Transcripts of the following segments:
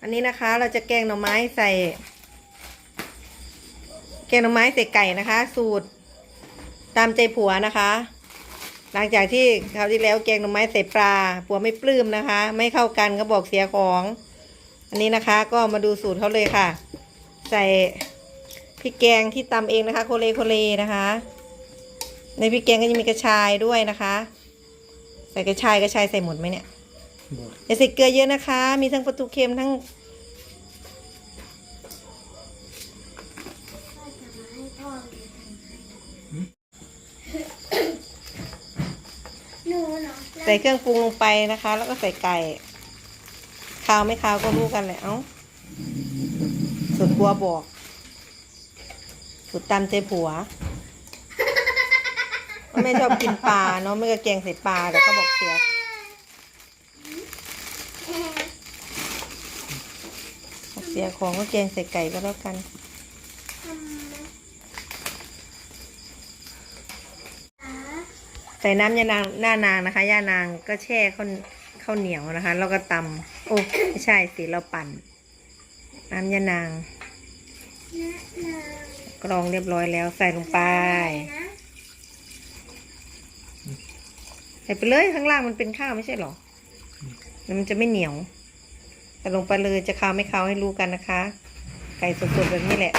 อันนี้นะคะเราจะแกงหน่อไม้ใส่ แกงหน่อไม้ใส่ไก่นะคะ สูตร ตามใจผัวนะคะ หลังจากที่คราวที่แล้วแกงหน่อไม้ใส่ปลาผัวไม่ปลื้มนะคะ ไม่เข้ากันก็บอกเสียของ อันนี้นะคะ ก็มาดูสูตรเขาเลยค่ะ ใส่พริกแกงที่ตำเองนะคะ โคเลโคเลนะคะ ในพริกแกงก็จะมีกระชายด้วยนะคะ ใส่กระชายกระชายใส่หมดไหมเนี่ย อกอย่าใส่เกลือเยอะนะคะ มีทั้งปลาทูเค็มทั้งหนูเนาะใส่เครื่องปรุงลงไปนะคะ แล้วก็ใส่ไก่คาวไม่คาวก็รู้กันแหละเอ้าสุดกลัวบอก สุดตามใจผัวแม่ชอบกินปลาเนาะไม่ก็แกงใส่ปลาแต่เขาบอกเสีย เสียของก็แกงใส่ไก่ก็แล้วกัน ใส่น้ำยานางหน้านางนะคะย่านางก็แช่ข้าวข้าวเหนียวนะคะ แล้วก็ตำโอ้ไม่ใช่สิเราปั่น น้ำยานางกรองเรียบร้อยแล้วใส่ลงไป ใส่ไปเลยข้างล่างมันเป็นข้าวไม่ใช่หรอ มันจะไม่เหนียว ใส่ลงไปเลยจะคาวไม่คาวให้รู้กันนะคะ ไก่สดๆแบบนี้แหละ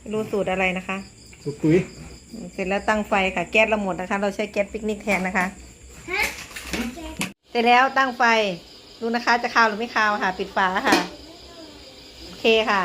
ไม่รู้สูตรอะไรนะคะ สุกตุ้ยเสร็จแล้วตั้งไฟค่ะแก๊สเราหมดนะคะ เราใช้แก๊สปิกนิกแทนนะคะฮะเสร็จแล้วตั้งไฟดูนะคะ จะคาวหรือไม่คาวค่ะ ปิดฝาค่ะ โอเคค่ะ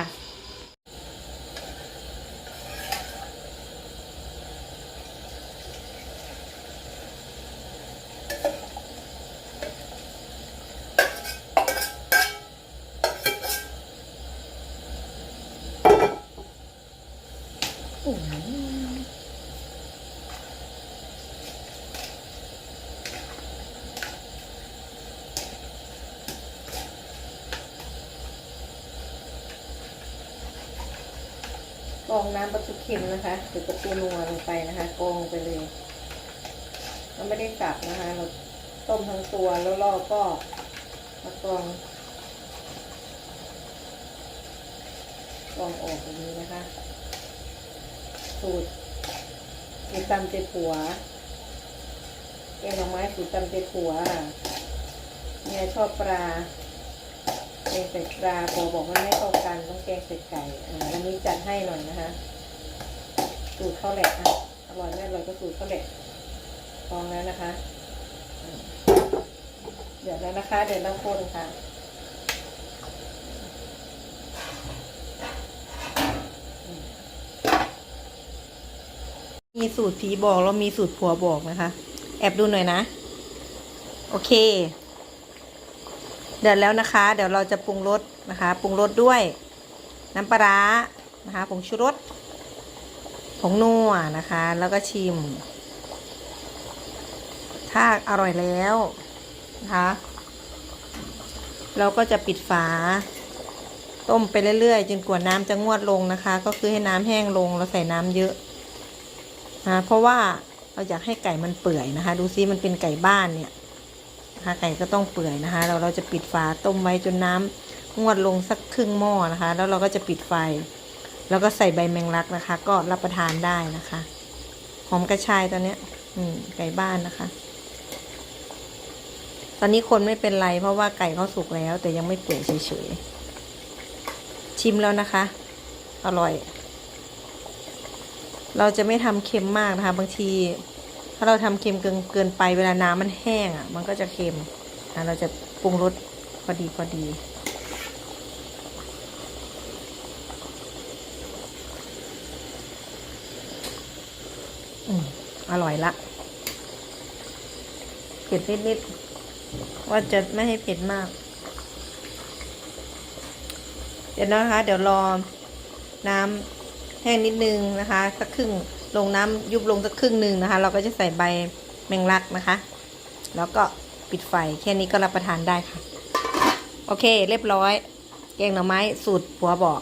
กองน้ำปลาทูเค็มนะคะหรือปลาทูนัวลงไปนะคะกองไปเลยเราไม่ได้สับนะคะเราต้มทั้งตัวแล้วเราก็มากองกองออกแบบนี้นะคะ สูตรสูตรตำเจ็ผัวแกงหน่อไม้สูตรตำเจ็ผัวเนี่ยชอบปลา แกงใส่ปลาโบบอกว่าไม่เข้ากันต้องแกงใส่ไก่อันนี้จัดให้หน่อยนะคะสูตรข้าวแหละอะอร่อยไม่อร่อยก็สูตรข้าวแหละพองแล้วนะคะ เดือดแล้วนะคะ เดือดแล้วคนค่ะมีสูตรผีบอกแล้วมีสูตรผัวบอกนะคะ แอบดูหน่อยนะ โอเค เดือดแล้วนะคะ เดี๋ยวเราจะปรุงรสนะคะปรุงรสด้วย น้ำปลาร้านะคะผงชูรสผงนัวนะคะ แล้วก็ชิม ถ้าอร่อยแล้วนะคะ เราก็จะปิดฝา ต้มไปเรื่อยๆ จนกว่าน้ำจะงวดลงนะคะ ก็คือให้น้ำแห้งลงเราใส่น้ำเยอะนะเพราะว่าเราอยากให้ไก่มันเปื่อยนะคะ ดูซิมันเป็นไก่บ้านเนี่ย นะคะไก่ก็ต้องเปื่อยนะคะเราเราจะปิดฝาต้มไว้จนน้ำงวดลงสักครึ่งหม้อนะคะ แล้วเราก็จะปิดไฟ แล้วก็ใส่ใบแมงลักนะคะ ก็รับประทานได้นะคะหอมกระชายตอนเนี้ยอืมไก่บ้านนะคะ ตอนนี้คนไม่เป็นไรเพราะว่าไก่เขาสุกแล้ว แต่ยังไม่เปื่อยเฉยๆชิมแล้วนะคะ อร่อย เราจะไม่ทำเค็มมากนะคะ บางที ถ้าเราทำเค็มเกินเกินไปเวลาน้ำมันแห้งอะ มันก็จะเค็มอะเราจะปรุงรสพอดีพอดี อืมอร่อยละเผ็ดนิดๆว่าจะไม่ให้เผ็ดมาก เดี๋ยวนะคะ เดี๋ยวรอน้ำแห้งนิดนึงนะคะ สักครึ่ง ลงน้ำยุบลงสักครึ่งหนึ่งนะคะ เราก็จะใส่ใบแมงลักนะคะ แล้วก็ปิดไฟแค่นี้ก็รับประทานได้ค่ะ โอเค เรียบร้อย แกงหน่อไม้สูตรผัวบอก